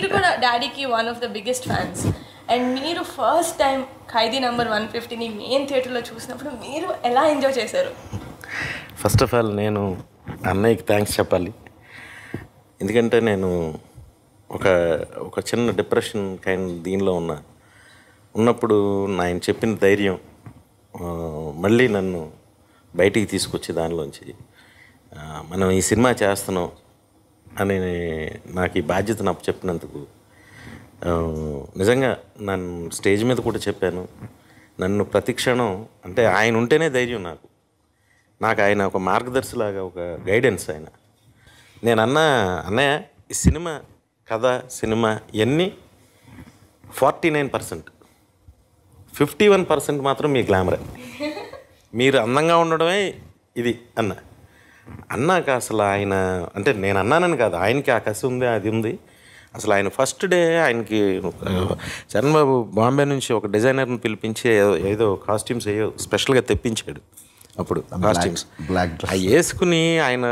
మీరు కూడా డాడీకి one of the biggest fans and మీరు first time Khaidi number one ఫిఫ్టీని main థియేటర్లో చూసినప్పుడు మీరు ఎలా ఎంజాయ్ చేశారు? ఫస్ట్ ఆఫ్ ఆల్ నేను అన్నయ్యకి థ్యాంక్స్ చెప్పాలి. ఎందుకంటే నేను ఒక ఒక చిన్న డిప్రెషన్ కైండ్ దీనిలో ఉన్నా. ఉన్నప్పుడు ఆయన చెప్పిన ధైర్యం మళ్ళీ నన్ను బయటికి తీసుకొచ్చి దానిలోంచి మనం ఈ సినిమా చేస్తున్నాం. అని నాకు ఈ బాధ్యతను అప్పచెప్పినందుకు చెప్పినందుకు నిజంగా నన్ను స్టేజ్ మీద కూడా చెప్పాను. నన్ను ప్రతిక్షణం అంటే ఆయన ఉంటేనే ధైర్యం నాకు. నాకు ఆయన ఒక మార్గదర్శిలాగా ఒక గైడెన్స్ ఆయన. నేను అన్న అన్నయ్య ఈ సినిమా కథ సినిమా ఇవన్నీ forty nine percent. Fifty one percent మాత్రం మీ గ్లామర్. మీరు అందంగా ఉండడమే ఇది అన్న. అన్నాక అసలు ఆయన అంటే నేను అన్నానని కాదు ఆయనకి ఆ కసి ఉంది అది ఉంది. అసలు ఆయన ఫస్ట్ డే ఆయనకి ఆ, చరణ్ బాబు నుంచి ఒక డిజైనర్ని పిలిపించి ఏదో ఏదో కాస్ట్యూమ్స్ ఏదో స్పెషల్గా తెప్పించాడు అప్పుడు కాస్ట్యూమ్స్ black అవి వేసుకుని ఆయన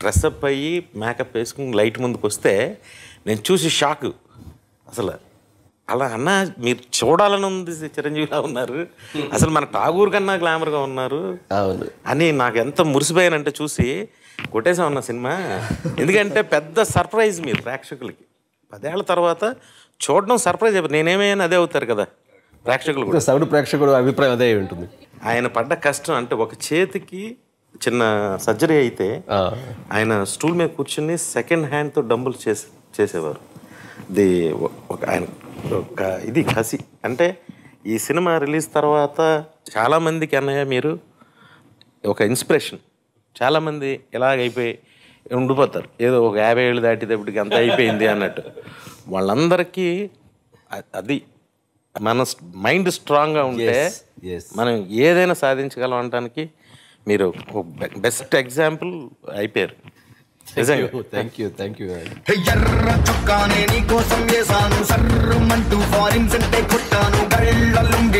డ్రెస్అప్ అయ్యి మేకప్ వేసుకుని లైట్ ముందుకు వస్తే నేను చూసి షాక్ అసలు అలా అన్న మీరు చూడాలని ఉంది చిరంజీవిలా ఉన్నారు. అసలు మన ఠాగూర్ కన్నా గ్లామర్గా ఉన్నారు. అవును. అని నాకు ఎంత మురిసిపోయానంటే చూసి కొట్టేసాం అన్న సినిమా. ఎందుకంటే పెద్ద సర్ప్రైజ్ మీరు ప్రేక్షకులకి. పదేళ్ళ తర్వాత చూడడం సర్ప్రైజ్ అయిపోతుంది నేనేమైనా అదే అవుతారు కదా ప్రేక్షకులు కూడా. సౌడు ప్రేక్షకుడు అభిప్రాయం అదే ఉంటుంది. ఆయన పడ్డ కష్టం అంటే ఒక చేతికి చిన్న సర్జరీ అయితే. ఆయన స్టూల్ మీద కూర్చుని సెకండ్ హ్యాండ్తో డంబుల్ చేసే చేసేవారు. ఒక ఆయన ఒక ఇది కసి. అంటే ఈ సినిమా రిలీజ్ తర్వాత చాలామందికి అన్నయ్య మీరు ఒక ఇన్స్పిరేషన్. చాలామంది ఎలాగ అయిపోయి ఉండిపోతారు. ఏదో ఒక యాభై ఏళ్ళు దాటేటప్పటికి అంత అయిపోయింది అన్నట్టు. వాళ్ళందరికీ అది మన మైండ్ స్ట్రాంగ్గా ఉంటే. మనం ఏదైనా సాధించగలం అనడానికి మీరు బెస్ట్ ఎగ్జాంపుల్ అయిపోయారు. నిజంగా. థ్యాంక్ యూ థ్యాంక్ యూ ఎర్ర చొక్కానే నీ కోసం వేసాను Done, got it,